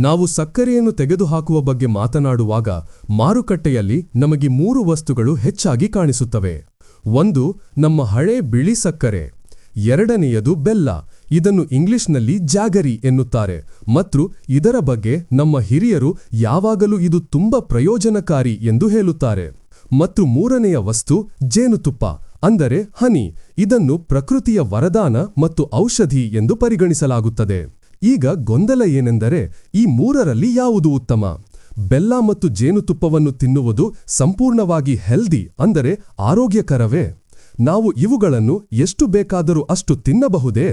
ನಾವು ಸಕ್ಕರೆಯನ್ನು ತೆಗೆದುಹಾಕುವ ಬಗ್ಗೆ ಮಾತನಾಡುವಾಗ ಮಾರುಕಟ್ಟೆಯಲ್ಲಿ ನಮಗೆ ಮೂರು ವಸ್ತುಗಳು ಹೆಚ್ಚಾಗಿ ಕಾಣಿಸುತ್ತವೆ. ಒಂದು, ನಮ್ಮ ಹಳೆ ಬಿಳಿ ಸಕ್ಕರೆ. ಎರಡನೆಯದು ಬೆಲ್ಲ. ಇದನ್ನು ಇಂಗ್ಲಿಷ್ನಲ್ಲಿ ಜಾಗರಿ ಎನ್ನುತ್ತಾರೆ. ಮತ್ತು ಇದರ ಬಗ್ಗೆ ನಮ್ಮ ಹಿರಿಯರು ಯಾವಾಗಲೂ ಇದು ತುಂಬ ಪ್ರಯೋಜನಕಾರಿ ಎಂದು ಹೇಳುತ್ತಾರೆ. ಮತ್ತು ಮೂರನೆಯ ವಸ್ತು, ಜೇನುತುಪ್ಪ, ಅಂದರೆ ಹನಿ. ಇದನ್ನು ಪ್ರಕೃತಿಯ ವರದಾನ ಮತ್ತು ಔಷಧಿ ಎಂದು ಪರಿಗಣಿಸಲಾಗುತ್ತದೆ. ಈಗ ಗೊಂದಲ ಏನೆಂದರೆ ಈ ಮೂರರಲ್ಲಿ ಯಾವುದು ಉತ್ತಮ? ಬೆಲ್ಲ ಮತ್ತು ಜೇನುತುಪ್ಪವನ್ನು ತಿನ್ನುವುದು ಸಂಪೂರ್ಣವಾಗಿ ಹೆಲ್ದಿ ಅಂದರೆ ಆರೋಗ್ಯಕರವೇ? ನಾವು ಇವುಗಳನ್ನು ಎಷ್ಟು ಬೇಕಾದರೂ ಅಷ್ಟು ತಿನ್ನಬಹುದೇ?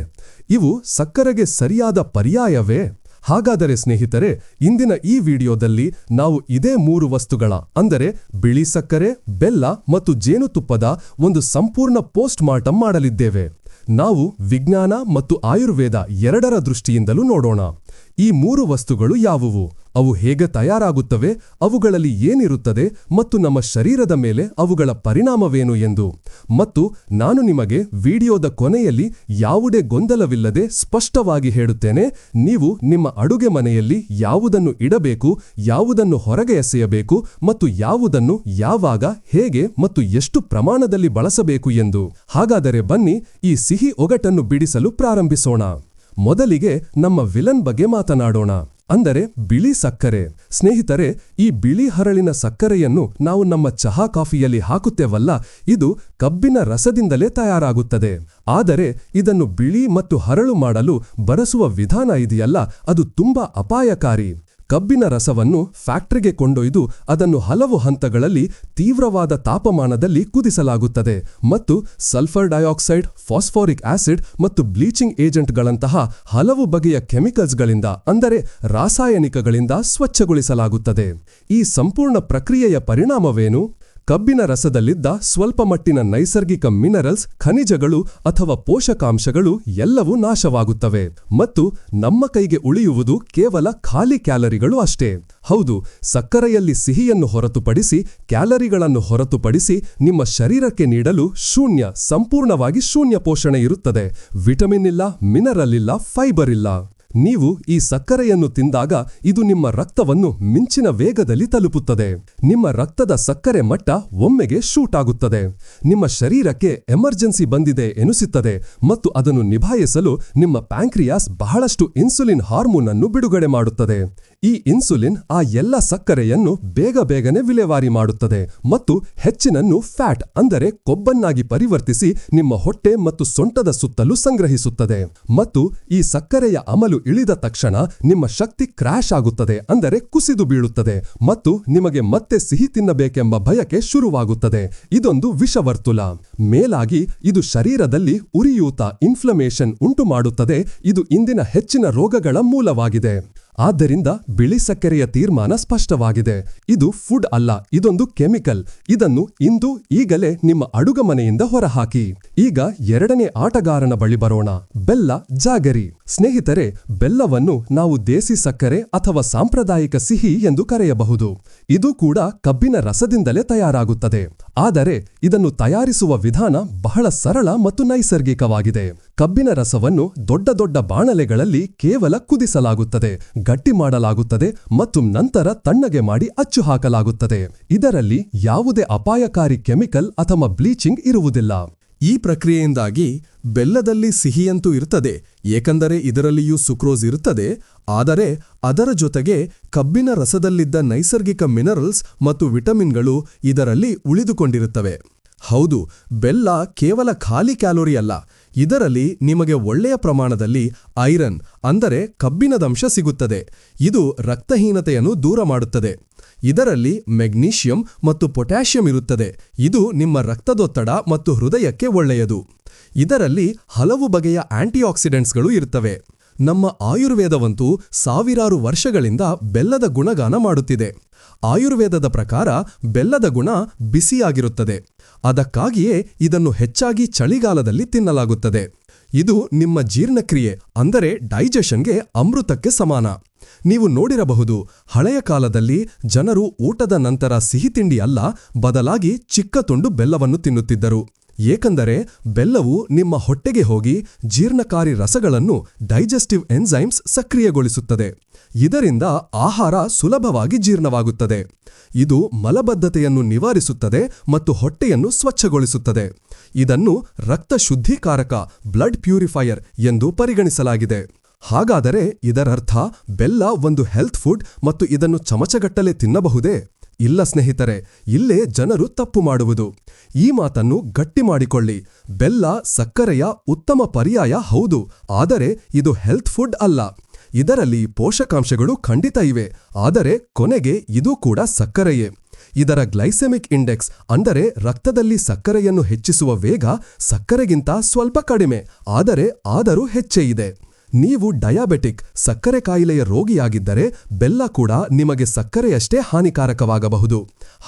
ಇವು ಸಕ್ಕರೆಗೆ ಸರಿಯಾದ ಪರ್ಯಾಯವೇ? ಹಾಗಾದರೆ ಸ್ನೇಹಿತರೆ, ಇಂದಿನ ಈ ವಿಡಿಯೋದಲ್ಲಿ ನಾವು ಇದೇ ಮೂರು ವಸ್ತುಗಳ ಅಂದರೆ ಬಿಳಿ ಸಕ್ಕರೆ, ಬೆಲ್ಲ ಮತ್ತು ಜೇನುತುಪ್ಪದ ಒಂದು ಸಂಪೂರ್ಣ ಪೋಸ್ಟ್ ಮಾರ್ಟಮ್ ಮಾಡಲಿದ್ದೇವೆ. ನಾವು ವಿಜ್ಞಾನ ಮತ್ತು ಆಯುರ್ವೇದ ಎರಡರ ದೃಷ್ಟಿಯಿಂದಲೂ ನೋಡೋಣ. ಈ ಮೂರು ವಸ್ತುಗಳು ಯಾವುವು? ಅವು ಹೇಗೆ ತಯಾರಾಗುತ್ತವೆ? ಅವುಗಳಲ್ಲಿ ಏನಿರುತ್ತದೆ? ಮತ್ತು ನಮ್ಮ ಶರೀರದ ಮೇಲೆ ಅವುಗಳ ಪರಿಣಾಮವೇನು ಎಂದು? ಮತ್ತು ನಾನು ನಿಮಗೆ ವಿಡಿಯೋದ ಕೊನೆಯಲ್ಲಿ ಯಾವುದೇ ಗೊಂದಲವಿಲ್ಲದೆ ಸ್ಪಷ್ಟವಾಗಿ ಹೇಳುತ್ತೇನೆ, ನೀವು ನಿಮ್ಮ ಅಡುಗೆ ಮನೆಯಲ್ಲಿ ಯಾವುದನ್ನು ಇಡಬೇಕು, ಯಾವುದನ್ನು ಹೊರಗೆ ಎಸೆಯಬೇಕು, ಮತ್ತು ಯಾವುದನ್ನು ಯಾವಾಗ, ಹೇಗೆ, ಮತ್ತು ಎಷ್ಟು ಪ್ರಮಾಣದಲ್ಲಿ ಬಳಸಬೇಕು ಎಂದು. ಹಾಗಾದರೆ ಬನ್ನಿ ಈ ಸಿಹಿ ಒಗಟನ್ನು ಬಿಡಿಸಲು ಪ್ರಾರಂಭಿಸೋಣ. ಮೊದಲಿಗೆ ನಮ್ಮ ವಿಲನ್ ಬಗ್ಗೆ ಮಾತನಾಡೋಣ. ಅಂದರೆ ಬಿಳಿ ಸಕ್ಕರೆ. ಸ್ನೇಹಿತರೆ, ಈ ಬಿಳಿ ಹರಳಿನ ಸಕ್ಕರೆಯನ್ನು ನಾವು ನಮ್ಮ ಚಹಾ ಕಾಫಿಯಲ್ಲಿ ಹಾಕುತ್ತೇವಲ್ಲ, ಇದು ಕಬ್ಬಿನ ರಸದಿಂದಲೇ ತಯಾರಾಗುತ್ತದೆ. ಆದರೆ ಇದನ್ನು ಬಿಳಿ ಮತ್ತು ಹರಳು ಮಾಡಲು ಬರಸುವ ವಿಧಾನ ಇದೆಯಲ್ಲ, ಅದು ತುಂಬಾ ಅಪಾಯಕಾರಿ. ಕಬ್ಬಿನ ರಸವನ್ನು ಫ್ಯಾಕ್ಟರಿಗೆ ಕೊಂಡೊಯ್ದು ಅದನ್ನು ಹಲವು ಹಂತಗಳಲ್ಲಿ ತೀವ್ರವಾದ ತಾಪಮಾನದಲ್ಲಿ ಕುದಿಸಲಾಗುತ್ತದೆ ಮತ್ತು ಸಲ್ಫರ್ ಡೈಆಕ್ಸೈಡ್, ಫಾಸ್ಫೋರಿಕ್ ಆಸಿಡ್ ಮತ್ತು ಬ್ಲೀಚಿಂಗ್ ಏಜೆಂಟ್ಗಳಂತಹ ಹಲವು ಬಗೆಯ ಕೆಮಿಕಲ್ಸ್ಗಳಿಂದ, ಅಂದರೆ ರಾಸಾಯನಿಕಗಳಿಂದ ಸ್ವಚ್ಛಗೊಳಿಸಲಾಗುತ್ತದೆ. ಈ ಸಂಪೂರ್ಣ ಪ್ರಕ್ರಿಯೆಯ ಪರಿಣಾಮವೇನು? ಕಬ್ಬಿನ ರಸದಲ್ಲಿದ್ದ ಸ್ವಲ್ಪ ಮಟ್ಟಿನ ನೈಸರ್ಗಿಕ ಮಿನರಲ್ಸ್, ಖನಿಜಗಳು ಅಥವಾ ಪೋಷಕಾಂಶಗಳು ಎಲ್ಲವೂ ನಾಶವಾಗುತ್ತವೆ ಮತ್ತು ನಮ್ಮ ಕೈಗೆ ಉಳಿಯುವುದು ಕೇವಲ ಖಾಲಿ ಕ್ಯಾಲರಿಗಳು ಅಷ್ಟೇ. ಹೌದು, ಸಕ್ಕರೆಯಲ್ಲಿ ಸಿಹಿಯನ್ನು ಹೊರತುಪಡಿಸಿ, ಕ್ಯಾಲರಿಗಳನ್ನು ಹೊರತುಪಡಿಸಿ ನಿಮ್ಮ ಶರೀರಕ್ಕೆ ನೀಡಲು ಶೂನ್ಯ, ಸಂಪೂರ್ಣವಾಗಿ ಶೂನ್ಯ ಪೋಷಣೆ ಇರುತ್ತದೆ. ವಿಟಮಿನ್ ಇಲ್ಲ, ಮಿನರಲ್ ಇಲ್ಲ, ಫೈಬರ್ ಇಲ್ಲ. ನೀವು ಈ ಸಕ್ಕರೆಯನ್ನು ತಿಂದಾಗ ಇದು ನಿಮ್ಮ ರಕ್ತವನ್ನು ಮಿಂಚಿನ ವೇಗದಲ್ಲಿ ತಲುಪುತ್ತದೆ. ನಿಮ್ಮ ರಕ್ತದ ಸಕ್ಕರೆ ಮಟ್ಟ ಒಮ್ಮೆಗೆ ಶೂಟ್ ಆಗುತ್ತದೆ. ನಿಮ್ಮ ಶರೀರಕ್ಕೆ ಎಮರ್ಜೆನ್ಸಿ ಬಂದಿದೆ ಎನಿಸುತ್ತದೆ ಮತ್ತು ಅದನ್ನು ನಿಭಾಯಿಸಲು ನಿಮ್ಮ ಪ್ಯಾಂಕ್ರಿಯಾಸ್ ಬಹಳಷ್ಟು ಇನ್ಸುಲಿನ್ ಹಾರ್ಮೋನ್ ಅನ್ನು ಬಿಡುಗಡೆ ಮಾಡುತ್ತದೆ. ಈ ಇನ್ಸುಲಿನ್ ಆ ಎಲ್ಲ ಸಕ್ಕರೆಯನ್ನು ಬೇಗ ಬೇಗನೆ ವಿಲೇವಾರಿ ಮಾಡುತ್ತದೆ ಮತ್ತು ಹೆಚ್ಚಿನನ್ನು ಫ್ಯಾಟ್ ಅಂದರೆ ಕೊಬ್ಬನ್ನಾಗಿ ಪರಿವರ್ತಿಸಿ ನಿಮ್ಮ ಹೊಟ್ಟೆ ಮತ್ತು ಸೊಂಟದ ಸುತ್ತಲೂ ಸಂಗ್ರಹಿಸುತ್ತದೆ. ಮತ್ತು ಈ ಸಕ್ಕರೆಯ ಅಮಲು ಇಳಿದ ತಕ್ಷಣ ನಿಮ್ಮ ಶಕ್ತಿ ಕ್ರ್ಯಾಶ್ ಆಗುತ್ತದೆ ಅಂದರೆ ಕುಸಿದು ಬೀಳುತ್ತದೆ ಮತ್ತು ನಿಮಗೆ ಮತ್ತೆ ಸಿಹಿ ತಿನ್ನಬೇಕೆಂಬ ಭಯಕ್ಕೆ ಶುರುವಾಗುತ್ತದೆ. ಇದೊಂದು ವಿಷವರ್ತುಲ. ಮೇಲಾಗಿ ಇದು ಶರೀರದಲ್ಲಿ ಉರಿಯೂತ ಇನ್ಫ್ಲಮೇಷನ್ ಉಂಟು ಮಾಡುತ್ತದೆ ಇದು ಇಂದಿನ ಹೆಚ್ಚಿನ ರೋಗಗಳ ಮೂಲವಾಗಿದೆ. ಆದ್ದರಿಂದ ಬಿಳಿ ಸಕ್ಕರೆಯ ತೀರ್ಮಾನ ಸ್ಪಷ್ಟವಾಗಿದೆ. ಇದು ಫುಡ್ ಅಲ್ಲ, ಇದೊಂದು ಕೆಮಿಕಲ್. ಇದನ್ನು ಇಂದು ಈಗಲೇ ನಿಮ್ಮ ಅಡುಗಮನೆಯಿಂದ ಹೊರಹಾಕಿ. ಈಗ ಎರಡನೇ ಆಟಗಾರನ ಬಳಿ ಬರೋಣ. ಬೆಲ್ಲ ಜಾಗರಿ. ಸ್ನೇಹಿತರೆ, ಬೆಲ್ಲವನ್ನು ನಾವು ದೇಸಿ ಸಕ್ಕರೆ ಅಥವಾ ಸಾಂಪ್ರದಾಯಿಕ ಸಿಹಿ ಎಂದು ಕರೆಯಬಹುದು. ಇದು ಕೂಡ ಕಬ್ಬಿನ ರಸದಿಂದಲೇ ತಯಾರಾಗುತ್ತದೆ. ಆದರೆ ಇದನ್ನು ತಯಾರಿಸುವ ವಿಧಾನ ಬಹಳ ಸರಳ ಮತ್ತು ನೈಸರ್ಗಿಕವಾಗಿದೆ. ಕಬ್ಬಿನ ರಸವನ್ನು ದೊಡ್ಡ ದೊಡ್ಡ ಬಾಣಲೆಗಳಲ್ಲಿ ಕೇವಲ ಕುದಿಸಲಾಗುತ್ತದೆ, ಗಟ್ಟಿ ಮಾಡಲಾಗುತ್ತದೆ ಮತ್ತು ನಂತರ ತಣ್ಣಗೆ ಮಾಡಿ ಅಚ್ಚು ಹಾಕಲಾಗುತ್ತದೆ ಇದರಲ್ಲಿ ಯಾವುದೇ ಅಪಾಯಕಾರಿ ಕೆಮಿಕಲ್ ಅಥವಾ ಬ್ಲೀಚಿಂಗ್ ಇರುವುದಿಲ್ಲ. ಈ ಪ್ರಕ್ರಿಯೆಯಿಂದಾಗಿ ಬೆಲ್ಲದಲ್ಲಿ ಸಿಹಿಯಂತೂ ಇರುತ್ತದೆ ಏಕೆಂದರೆ ಇದರಲ್ಲಿಯೂ ಸುಕ್ರೋಸ್ ಇರುತ್ತದೆ ಆದರೆ ಅದರ ಜೊತೆಗೆ ಕಬ್ಬಿನ ರಸದಲ್ಲಿದ್ದ ನೈಸರ್ಗಿಕ ಮಿನರಲ್ಸ್ ಮತ್ತು ವಿಟಮಿನ್ಗಳು ಇದರಲ್ಲಿ ಉಳಿದುಕೊಂಡಿರುತ್ತವೆ. ಹೌದು, ಬೆಲ್ಲ ಕೇವಲ ಖಾಲಿ ಕ್ಯಾಲೋರಿ ಅಲ್ಲ ಇದರಲ್ಲಿ ನಿಮಗೆ ಒಳ್ಳೆಯ ಪ್ರಮಾಣದಲ್ಲಿ ಐರನ್, ಅಂದರೆ ಕಬ್ಬಿಣದಂಶ ಸಿಗುತ್ತದೆ. ಇದು ರಕ್ತಹೀನತೆಯನ್ನು ದೂರ ಮಾಡುತ್ತದೆ. ಇದರಲ್ಲಿ ಮೆಗ್ನೀಷಿಯಂ ಮತ್ತು ಪೊಟ್ಯಾಷಿಯಂ ಇರುತ್ತದೆ. ಇದು ನಿಮ್ಮ ರಕ್ತದೊತ್ತಡ ಮತ್ತು ಹೃದಯಕ್ಕೆ ಒಳ್ಳೆಯದು. ಇದರಲ್ಲಿ ಹಲವು ಬಗೆಯ ಆಂಟಿಆಕ್ಸಿಡೆಂಟ್ಸ್ಗಳು ಇರುತ್ತವೆ. ನಮ್ಮ ಆಯುರ್ವೇದವಂತೂ ಸಾವಿರಾರು ವರ್ಷಗಳಿಂದ ಬೆಲ್ಲದ ಗುಣಗಾನ ಮಾಡುತ್ತಿದೆ. ಆಯುರ್ವೇದದ ಪ್ರಕಾರ ಬೆಲ್ಲದ ಗುಣ ಬಿಸಿಯಾಗಿರುತ್ತದೆ. ಅದಕ್ಕಾಗಿಯೇ ಇದನ್ನು ಹೆಚ್ಚಾಗಿ ಚಳಿಗಾಲದಲ್ಲಿ ತಿನ್ನಲಾಗುತ್ತದೆ. ಇದು ನಿಮ್ಮ ಜೀರ್ಣಕ್ರಿಯೆ, ಅಂದರೆ ಡೈಜೆಷನ್ಗೆ ಅಮೃತಕ್ಕೆ ಸಮಾನ. ನೀವು ನೋಡಿರಬಹುದು, ಹಳೆಯ ಕಾಲದಲ್ಲಿ ಜನರು ಊಟದ ನಂತರ ಸಿಹಿ ತಿಂಡಿ ಅಲ್ಲ, ಬದಲಾಗಿ ಚಿಕ್ಕ ತುಂಡು ಬೆಲ್ಲವನ್ನು ತಿನ್ನುತ್ತಿದ್ದರು. ಏಕೆಂದರೆ ಬೆಲ್ಲವು ನಿಮ್ಮ ಹೊಟ್ಟೆಗೆ ಹೋಗಿ ಜೀರ್ಣಕಾರಿ ರಸಗಳನ್ನು ಡೈಜೆಸ್ಟಿವ್ ಎನ್ಸೈಮ್ಸ್ ಸಕ್ರಿಯಗೊಳಿಸುತ್ತದೆ. ಇದರಿಂದ ಆಹಾರ ಸುಲಭವಾಗಿ ಜೀರ್ಣವಾಗುತ್ತದೆ. ಇದು ಮಲಬದ್ಧತೆಯನ್ನು ನಿವಾರಿಸುತ್ತದೆ ಮತ್ತು ಹೊಟ್ಟೆಯನ್ನು ಸ್ವಚ್ಛಗೊಳಿಸುತ್ತದೆ. ಇದನ್ನು ರಕ್ತ ಶುದ್ಧೀಕಾರಕ ಬ್ಲಡ್ ಪ್ಯೂರಿಫೈಯರ್ ಎಂದು ಪರಿಗಣಿಸಲಾಗಿದೆ. ಹಾಗಾದರೆ ಇದರರ್ಥ ಬೆಲ್ಲ ಒಂದು ಹೆಲ್ತ್ ಫುಡ್ ಮತ್ತು ಇದನ್ನು ಚಮಚಗಟ್ಟಲೆ ತಿನ್ನಬಹುದೇ? ಇಲ್ಲ ಸ್ನೇಹಿತರೆ, ಇಲ್ಲೇ ಜನರು ತಪ್ಪು ಮಾಡುವುದು. ಈ ಮಾತನ್ನು ಗಟ್ಟಿ ಮಾಡಿಕೊಳ್ಳಿ. ಬೆಲ್ಲ, ಸಕ್ಕರೆಯ ಉತ್ತಮ ಪರ್ಯಾಯ ಹೌದು, ಆದರೆ ಇದು ಹೆಲ್ತ್ ಫುಡ್ ಅಲ್ಲ. ಇದರಲ್ಲಿ ಪೋಷಕಾಂಶಗಳು ಖಂಡಿತ ಇವೆ, ಆದರೆ ಕೊನೆಗೆ ಇದು ಕೂಡ ಸಕ್ಕರೆಯೇ. ಇದರ ಗ್ಲೈಸೆಮಿಕ್ ಇಂಡೆಕ್ಸ್, ಅಂದರೆ ರಕ್ತದಲ್ಲಿ ಸಕ್ಕರೆಯನ್ನು ಹೆಚ್ಚಿಸುವ ವೇಗ ಸಕ್ಕರೆಗಿಂತ ಸ್ವಲ್ಪ ಕಡಿಮೆ, ಆದರೆ ಆದರೂ ಹೆಚ್ಚೇ ಇದೆ. ನೀವು ಡಯಾಬೆಟಿಕ್, ಸಕ್ಕರೆ ಕಾಯಿಲೆಯ ರೋಗಿಯಾಗಿದ್ದರೆ ಬೆಲ್ಲ ಕೂಡ ನಿಮಗೆ ಸಕ್ಕರೆಯಷ್ಟೇ ಹಾನಿಕಾರಕವಾಗಬಹುದು.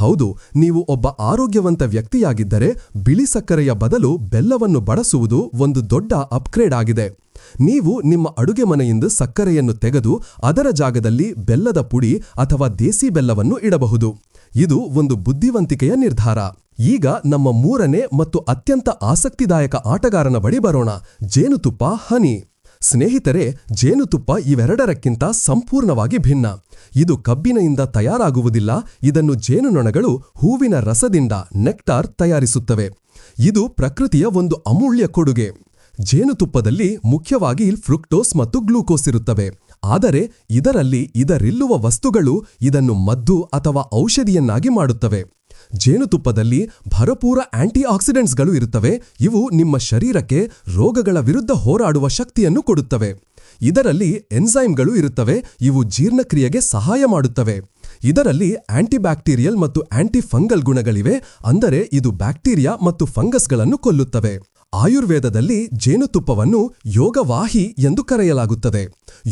ಹೌದು, ನೀವು ಒಬ್ಬ ಆರೋಗ್ಯವಂತ ವ್ಯಕ್ತಿಯಾಗಿದ್ದರೆ ಬಿಳಿ ಸಕ್ಕರೆಯ ಬದಲು ಬೆಲ್ಲವನ್ನು ಬಳಸುವುದು ಒಂದು ದೊಡ್ಡ ಅಪ್ಗ್ರೇಡ್ ಆಗಿದೆ. ನೀವು ನಿಮ್ಮ ಅಡುಗೆ ಮನೆಯಿಂದ ಸಕ್ಕರೆಯನ್ನು ತೆಗೆದು ಅದರ ಜಾಗದಲ್ಲಿ ಬೆಲ್ಲದ ಪುಡಿ ಅಥವಾ ದೇಸಿ ಬೆಲ್ಲವನ್ನು ಇಡಬಹುದು. ಇದು ಒಂದು ಬುದ್ಧಿವಂತಿಕೆಯ ನಿರ್ಧಾರ. ಈಗ ನಮ್ಮ ಮೂರನೇ ಮತ್ತು ಅತ್ಯಂತ ಆಸಕ್ತಿದಾಯಕ ಆಟಗಾರನ ಬಳಿ ಬರೋಣ. ಜೇನುತುಪ್ಪ, ಹನಿ. ಸ್ನೇಹಿತರೆ, ಜೇನುತುಪ್ಪ ಇವೆರಡರಕ್ಕಿಂತ ಸಂಪೂರ್ಣವಾಗಿ ಭಿನ್ನ. ಇದು ಕಬ್ಬಿನಿಂದ ತಯಾರಾಗುವುದಿಲ್ಲ, ಇದನ್ನು ಜೇನುನೊಣಗಳು ಹೂವಿನ ರಸದಿಂದ ನೆಕ್ಟಾರ್ ತಯಾರಿಸುತ್ತವೆ. ಇದು ಪ್ರಕೃತಿಯ ಒಂದು ಅಮೂಲ್ಯ ಕೊಡುಗೆ. ಜೇನುತುಪ್ಪದಲ್ಲಿ ಮುಖ್ಯವಾಗಿ ಫ್ರುಕ್ಟೋಸ್ ಮತ್ತು ಗ್ಲೂಕೋಸ್ ಇರುತ್ತವೆ. ಆದರೆ ಇದರಲ್ಲಿ ಇದರಿಲ್ಲುವ ವಸ್ತುಗಳು ಇದನ್ನು ಮದ್ದು ಅಥವಾ ಔಷಧಿಯನ್ನಾಗಿ ಮಾಡುತ್ತವೆ. ಜೇನುತುಪ್ಪದಲ್ಲಿ ಭರಪೂರ ಆಂಟಿ ಆಕ್ಸಿಡೆಂಟ್ಸ್ಗಳು ಇರುತ್ತವೆ. ಇವು ನಿಮ್ಮ ಶರೀರಕ್ಕೆ ರೋಗಗಳ ವಿರುದ್ಧ ಹೋರಾಡುವ ಶಕ್ತಿಯನ್ನು ಕೊಡುತ್ತವೆ. ಇದರಲ್ಲಿ ಎನ್ಸೈಮ್ಗಳು ಇರುತ್ತವೆ. ಇವು ಜೀರ್ಣಕ್ರಿಯೆಗೆ ಸಹಾಯ ಮಾಡುತ್ತವೆ. ಇದರಲ್ಲಿ ಆಂಟಿಬ್ಯಾಕ್ಟೀರಿಯಲ್ ಮತ್ತು ಆಂಟಿ ಫಂಗಲ್ ಗುಣಗಳಿವೆ, ಅಂದರೆ ಇದು ಬ್ಯಾಕ್ಟೀರಿಯಾ ಮತ್ತು ಫಂಗಸ್ಗಳನ್ನು ಕೊಲ್ಲುತ್ತವೆ. ಆಯುರ್ವೇದದಲ್ಲಿ ಜೇನುತುಪ್ಪವನ್ನು ಯೋಗವಾಹಿ ಎಂದು ಕರೆಯಲಾಗುತ್ತದೆ.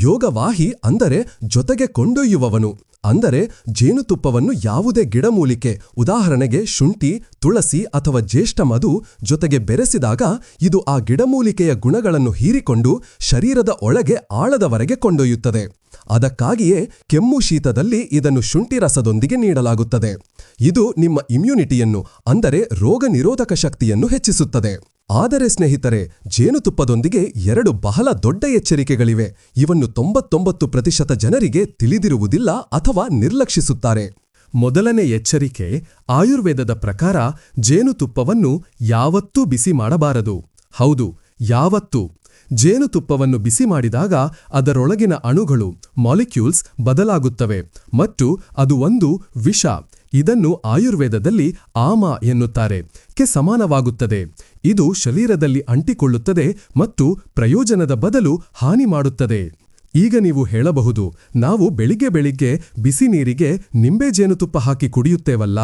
ಯೋಗವಾಹಿ ಅಂದರೆ ಜೊತೆಗೆ ಕೊಂಡೊಯ್ಯುವವನು, ಅಂದರೆ ಜೇನುತುಪ್ಪವನ್ನು ಯಾವುದೇ ಗಿಡಮೂಲಿಕೆ, ಉದಾಹರಣೆಗೆ ಶುಂಠಿ, ತುಳಸಿ ಅಥವಾ ಜ್ಯೇಷ್ಠ ಮಧು ಜೊತೆಗೆ ಬೆರೆಸಿದಾಗ ಇದು ಆ ಗಿಡಮೂಲಿಕೆಯ ಗುಣಗಳನ್ನು ಹೀರಿಕೊಂಡು ಶರೀರದ ಒಳಗೆ ಆಳದವರೆಗೆ ಕೊಂಡೊಯ್ಯುತ್ತದೆ. ಅದಕ್ಕಾಗಿಯೇ ಕೆಮ್ಮು ಶೀತದಲ್ಲಿ ಇದನ್ನು ಶುಂಠಿ ರಸದೊಂದಿಗೆ ನೀಡಲಾಗುತ್ತದೆ. ಇದು ನಿಮ್ಮ ಇಮ್ಯುನಿಟಿಯನ್ನು ಅಂದರೆ ರೋಗ ನಿರೋಧಕ ಶಕ್ತಿಯನ್ನು ಹೆಚ್ಚಿಸುತ್ತದೆ. ಆದರೆ ಸ್ನೇಹಿತರೆ, ಜೇನುತುಪ್ಪದೊಂದಿಗೆ ಎರಡು ಬಹಳ ದೊಡ್ಡ ಎಚ್ಚರಿಕೆಗಳಿವೆ. ಇವನ್ನು ತೊಂಬತ್ತೊಂಬತ್ತು ಪ್ರತಿಶತ ಜನರಿಗೆ ತಿಳಿದಿರುವುದಿಲ್ಲ ಅಥವಾ ನಿರ್ಲಕ್ಷಿಸುತ್ತಾರೆ. ಮೊದಲನೇ ಎಚ್ಚರಿಕೆ, ಆಯುರ್ವೇದದ ಪ್ರಕಾರ ಜೇನುತುಪ್ಪವನ್ನು ಯಾವತ್ತೂ ಬಿಸಿ ಮಾಡಬಾರದು. ಹೌದು, ಯಾವತ್ತೂ. ಜೇನುತುಪ್ಪವನ್ನು ಬಿಸಿ ಮಾಡಿದಾಗ ಅದರೊಳಗಿನ ಅಣುಗಳು ಮಾಲಿಕ್ಯೂಲ್ಸ್ ಬದಲಾಗುತ್ತವೆ ಮತ್ತು ಅದು ಒಂದು ವಿಷ. ಇದನ್ನು ಆಯುರ್ವೇದದಲ್ಲಿ ಆಮ ಎನ್ನುತ್ತಾರೆ. ಕೆ ಸಮಾನವಾಗುತ್ತದೆ. ಇದು ಶರೀರದಲ್ಲಿ ಅಂಟಿಕೊಳ್ಳುತ್ತದೆ ಮತ್ತು ಪ್ರಯೋಜನದ ಬದಲು ಹಾನಿ ಮಾಡುತ್ತದೆ. ಈಗ ನೀವು ಹೇಳಬಹುದು, ನಾವು ಬೆಳಿಗ್ಗೆ ಬೆಳಿಗ್ಗೆ ಬಿಸಿ ನೀರಿಗೆ ನಿಂಬೆ ಜೇನುತುಪ್ಪ ಹಾಕಿ ಕುಡಿಯುತ್ತೇವಲ್ಲ.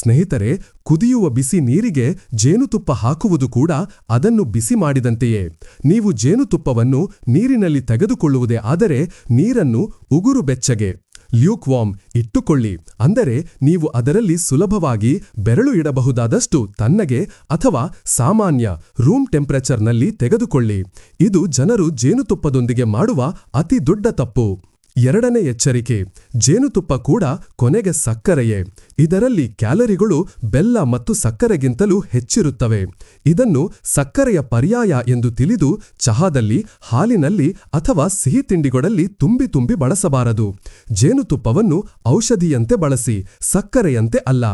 ಸ್ನೇಹಿತರೆ, ಕುದಿಯುವ ಬಿಸಿ ನೀರಿಗೆ ಜೇನುತುಪ್ಪ ಹಾಕುವುದು ಕೂಡ ಅದನ್ನು ಬಿಸಿ ಮಾಡಿದಂತೆಯೇ. ನೀವು ಜೇನುತುಪ್ಪವನ್ನು ನೀರಿನಲ್ಲಿ ತೆಗೆದುಕೊಳ್ಳುವುದೇ ಆದರೆ ನೀರನ್ನು ಉಗುರು ಬೆಚ್ಚಗೆ. ಲ್ಯೂಕ್ ವಾಮ್ ಇಟ್ಟುಕೊಳ್ಳಿ. ಅಂದರೆ ನೀವು ಅದರಲ್ಲಿ ಸುಲಭವಾಗಿ ಬೆರಳು ಇಡಬಹುದಾದಷ್ಟು ತನ್ನಗೆ ಅಥವಾ ಸಾಮಾನ್ಯ ರೂಮ್ ಟೆಂಪರೇಚರ್ನಲ್ಲಿ ತೆಗೆದುಕೊಳ್ಳಿ. ಇದು ಜನರು ಜೇನುತುಪ್ಪದೊಂದಿಗೆ ಮಾಡುವ ಅತಿ ದೊಡ್ಡ ತಪ್ಪು. ಎರಡನೇ ಎಚ್ಚರಿಕೆ, ಜೇನುತುಪ್ಪ ಕೂಡ ಕೊನೆಗೆ ಸಕ್ಕರೆಯೇ. ಇದರಲ್ಲಿ ಕ್ಯಾಲರಿಗಳು ಬೆಲ್ಲ ಮತ್ತು ಸಕ್ಕರೆಗಿಂತಲೂ ಹೆಚ್ಚಿರುತ್ತವೆ. ಇದನ್ನು ಸಕ್ಕರೆಯ ಪರ್ಯಾಯ ಎಂದು ತಿಳಿದು ಚಹಾದಲ್ಲಿ, ಹಾಲಿನಲ್ಲಿ ಅಥವಾ ಸಿಹಿ ತಿಂಡಿಗಳಲ್ಲಿ ತುಂಬಿ ತುಂಬಿ ಬಳಸಬಾರದು. ಜೇನುತುಪ್ಪವನ್ನು ಔಷಧಿಯಂತೆ ಬಳಸಿ, ಸಕ್ಕರೆಯಂತೆ ಅಲ್ಲ.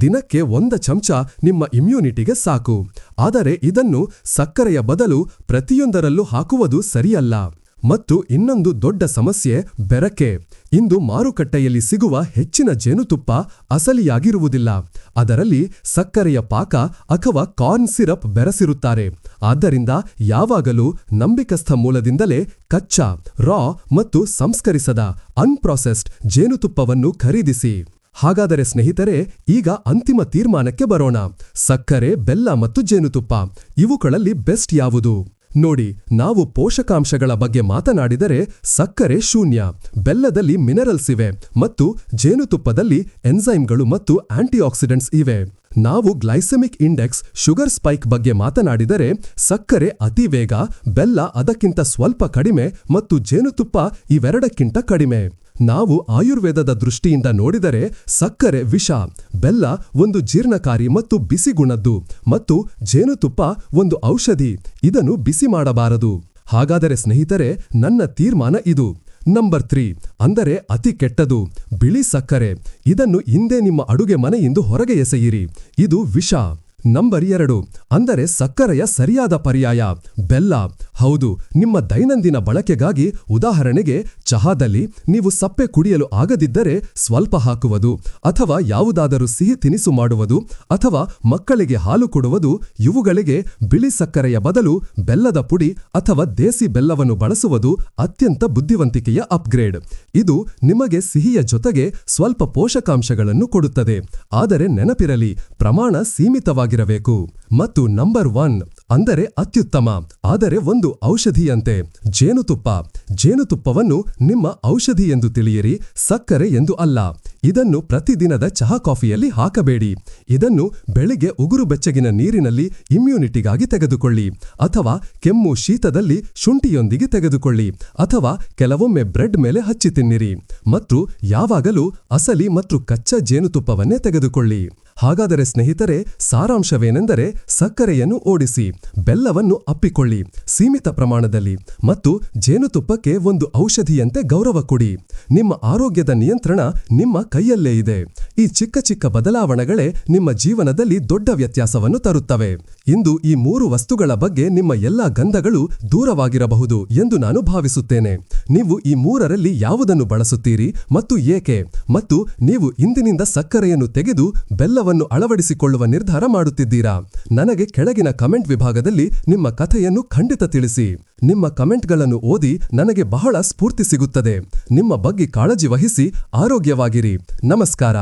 ದಿನಕ್ಕೆ ಒಂದ ಚಮಚ ನಿಮ್ಮ ಇಮ್ಯುನಿಟಿಗೆ ಸಾಕು. ಆದರೆ ಇದನ್ನು ಸಕ್ಕರೆಯ ಬದಲು ಪ್ರತಿಯೊಂದರಲ್ಲೂ ಹಾಕುವುದು ಸರಿಯಲ್ಲ. ಮತ್ತು ಇನ್ನೊಂದು ದೊಡ್ಡ ಸಮಸ್ಯೆ, ಬೆರಕೆ. ಇಂದು ಮಾರುಕಟ್ಟೆಯಲ್ಲಿ ಸಿಗುವ ಹೆಚ್ಚಿನ ಜೇನುತುಪ್ಪ ಅಸಲಿಯಾಗಿರುವುದಿಲ್ಲ. ಅದರಲ್ಲಿ ಸಕ್ಕರೆಯ ಪಾಕ ಅಥವಾ ಕಾರ್ನ್ ಸಿರಪ್ ಬೆರೆಸಿರುತ್ತಾರೆ. ಆದ್ದರಿಂದ ಯಾವಾಗಲೂ ನಂಬಿಕಸ್ಥ ಮೂಲದಿಂದಲೇ ಕಚ್ಚಾ, ರಾ ಮತ್ತು ಸಂಸ್ಕರಿಸದ, ಅನ್ಪ್ರಾಸೆಸ್ಡ್ ಜೇನುತುಪ್ಪವನ್ನು ಖರೀದಿಸಿ. ಹಾಗಾದರೆ ಸ್ನೇಹಿತರೆ, ಈಗ ಅಂತಿಮ ತೀರ್ಮಾನಕ್ಕೆ ಬರೋಣ. ಸಕ್ಕರೆ, ಬೆಲ್ಲ ಮತ್ತು ಜೇನುತುಪ್ಪ, ಇವುಗಳಲ್ಲಿ ಬೆಸ್ಟ್ ಯಾವುದು? ನೋಡಿ, ನಾವು ಪೋಷಕಾಂಶಗಳ ಬಗ್ಗೆ ಮಾತನಾಡಿದರೆ ಸಕ್ಕರೆ ಶೂನ್ಯ, ಬೆಲ್ಲದಲ್ಲಿ ಮಿನರಲ್ಸ್ ಇವೆ ಮತ್ತು ಜೇನುತುಪ್ಪದಲ್ಲಿ ಎನ್ಸೈಮ್ಗಳು ಮತ್ತು ಆಂಟಿಆಕ್ಸಿಡೆಂಟ್ಸ್ ಇವೆ. ನಾವು ಗ್ಲೈಸೆಮಿಕ್ ಇಂಡೆಕ್ಸ್ ಶುಗರ್ ಸ್ಪೈಕ್ ಬಗ್ಗೆ ಮಾತನಾಡಿದರೆ ಸಕ್ಕರೆ ಅತಿ ವೇಗ, ಬೆಲ್ಲ ಅದಕ್ಕಿಂತ ಸ್ವಲ್ಪ ಕಡಿಮೆ ಮತ್ತು ಜೇನುತುಪ್ಪ ಇವೆರಡಕ್ಕಿಂತ ಕಡಿಮೆ. ನಾವು ಆಯುರ್ವೇದದ ದೃಷ್ಟಿಯಿಂದ ನೋಡಿದರೆ ಸಕ್ಕರೆ, ವಿಷ, ಬೆಲ್ಲ ಒಂದು ಜೀರ್ಣಕಾರಿ ಮತ್ತು ಬಿಸಿ ಗುಣದ್ದು ಮತ್ತು ಜೇನುತುಪ್ಪ ಒಂದು ಔಷಧಿ. ಇದನ್ನು ಬಿಸಿ ಮಾಡಬಾರದು. ಹಾಗಾದರೆ ಸ್ನೇಹಿತರೆ, ನನ್ನ ತೀರ್ಮಾನ ಇದು. ನಂಬರ್ ತ್ರೀ, ಅಂದರೆ ಅತಿ ಕೆಟ್ಟದು ಬಿಳಿ ಸಕ್ಕರೆ. ಇದನ್ನು ಹಿಂದೆ ನಿಮ್ಮ ಅಡುಗೆ ಮನೆಯಿಂದ ಹೊರಗೆ ಎಸೆಯಿರಿ. ಇದು ವಿಷ. ನಂಬರ್ ಎರಡು. ಅಂದರೆ ಸಕ್ಕರೆಯ ಸರಿಯಾದ ಪರ್ಯಾಯ. ಬೆಲ್ಲ. ಹೌದು, ನಿಮ್ಮ ದೈನಂದಿನ ಬಳಕೆಗಾಗಿ ಉದಾಹರಣೆಗೆ ಚಹಾದಲ್ಲಿ ನೀವು ಸಪ್ಪೆ ಕುಡಿಯಲು ಆಗದಿದ್ದರೆ ಸ್ವಲ್ಪ ಹಾಕುವುದು, ಅಥವಾ ಯಾವುದಾದರೂ ಸಿಹಿ ತಿನಿಸು ಮಾಡುವುದು, ಅಥವಾ ಮಕ್ಕಳಿಗೆ ಹಾಲು ಕೊಡುವುದು, ಇವುಗಳಿಗೆ ಬಿಳಿ ಸಕ್ಕರೆಯ ಬದಲು ಬೆಲ್ಲದ ಪುಡಿ ಅಥವಾ ದೇಸಿ ಬೆಲ್ಲವನ್ನು ಬಳಸುವುದು ಅತ್ಯಂತ ಬುದ್ಧಿವಂತಿಕೆಯ ಅಪ್ಗ್ರೇಡ್. ಇದು ನಿಮಗೆ ಸಿಹಿಯ ಜೊತೆಗೆ ಸ್ವಲ್ಪ ಪೋಷಕಾಂಶಗಳನ್ನು ಕೊಡುತ್ತದೆ. ಆದರೆ ನೆನಪಿರಲಿ, ಪ್ರಮಾಣ ಸೀಮಿತವಾಗಿರಬೇಕು ಮತ್ತು ನಂಬರ್ ಒನ್ ಅಂದರೆ ಅತ್ಯುತ್ತಮ ಆದರೆ ಒಂದು ಔಷಧಿಯಂತೆ ಜೇನುತುಪ್ಪ. ಜೇನುತುಪ್ಪವನ್ನು ನಿಮ್ಮ ಔಷಧಿ ಎಂದು ತಿಳಿಯಿರಿ, ಸಕ್ಕರೆ ಎಂದು ಅಲ್ಲ. ಇದನ್ನು ಪ್ರತಿದಿನದ ಚಹಾ ಕಾಫಿಯಲ್ಲಿ ಹಾಕಬೇಡಿ. ಇದನ್ನು ಬೆಳಿಗ್ಗೆ ಉಗುರು ಬೆಚ್ಚಗಿನ ನೀರಿನಲ್ಲಿ ಇಮ್ಯುನಿಟಿಗಾಗಿ ತೆಗೆದುಕೊಳ್ಳಿ, ಅಥವಾ ಕೆಮ್ಮು ಶೀತದಲ್ಲಿ ಶುಂಠಿಯೊಂದಿಗೆ ತೆಗೆದುಕೊಳ್ಳಿ, ಅಥವಾ ಕೆಲವೊಮ್ಮೆ ಬ್ರೆಡ್ ಮೇಲೆ ಹಚ್ಚಿ ತಿನ್ನಿರಿ. ಮತ್ತು ಯಾವಾಗಲೂ ಅಸಲಿ ಮತ್ತು ಕಚ್ಚಾ ಜೇನುತುಪ್ಪವನ್ನೇ ತೆಗೆದುಕೊಳ್ಳಿ. ಹಾಗಾದರೆ ಸ್ನೇಹಿತರೆ, ಸಾರಾಂಶವೇನೆಂದರೆ ಸಕ್ಕರೆಯನ್ನು ಓಡಿಸಿ, ಬೆಲ್ಲವನ್ನು ಅಪ್ಪಿಕೊಳ್ಳಿ, ಸೀಮಿತ ಪ್ರಮಾಣದಲ್ಲಿ, ಮತ್ತು ಜೇನುತುಪ್ಪಕ್ಕೆ ಒಂದು ಔಷಧಿಯಂತೆ ಗೌರವ ಕೊಡಿ. ನಿಮ್ಮ ಆರೋಗ್ಯದ ನಿಯಂತ್ರಣ ನಿಮ್ಮ ಕೈಯಲ್ಲೇ ಇದೆ. ಈ ಚಿಕ್ಕ ಚಿಕ್ಕ ಬದಲಾವಣೆಗಳೇ ನಿಮ್ಮ ಜೀವನದಲ್ಲಿ ದೊಡ್ಡ ವ್ಯತ್ಯಾಸವನ್ನು ತರುತ್ತವೆ. ಇಂದು ಈ ಮೂರು ವಸ್ತುಗಳ ಬಗ್ಗೆ ನಿಮ್ಮ ಎಲ್ಲಾ ಗಂಧಗಳು ದೂರವಾಗಿರಬಹುದು ಎಂದು ನಾನು ಭಾವಿಸುತ್ತೇನೆ. ನೀವು ಈ ಮೂರರಲ್ಲಿ ಯಾವುದನ್ನು ಬಳಸುತ್ತೀರಿ? ಮತ್ತು ಏಕೆ? ಮತ್ತು ನೀವು ಇಂದಿನಿಂದ ಸಕ್ಕರೆಯನ್ನು ತೆಗೆದು ಬೆಲ್ಲವನ್ನು ಅಳವಡಿಸಿಕೊಳ್ಳುವ ನಿರ್ಧಾರ ಮಾಡುತ್ತಿದ್ದೀರಾ? ನನಗೆ ಕೆಳಗಿನ ಕಮೆಂಟ್ ವಿಭಾಗದಲ್ಲಿ ನಿಮ್ಮ ಕಥೆಯನ್ನು ಖಂಡಿತ ತಿಳಿಸಿ. ನಿಮ್ಮ ಕಮೆಂಟ್ಗಳನ್ನು ಓದಿ ನನಗೆ ಬಹಳ ಸ್ಫೂರ್ತಿ ಸಿಗುತ್ತದೆ. ನಿಮ್ಮ ಬಗ್ಗೆ ಕಾಳಜಿ ವಹಿಸಿ ಆರೋಗ್ಯವಾಗಿರಿ. ನಮಸ್ಕಾರ.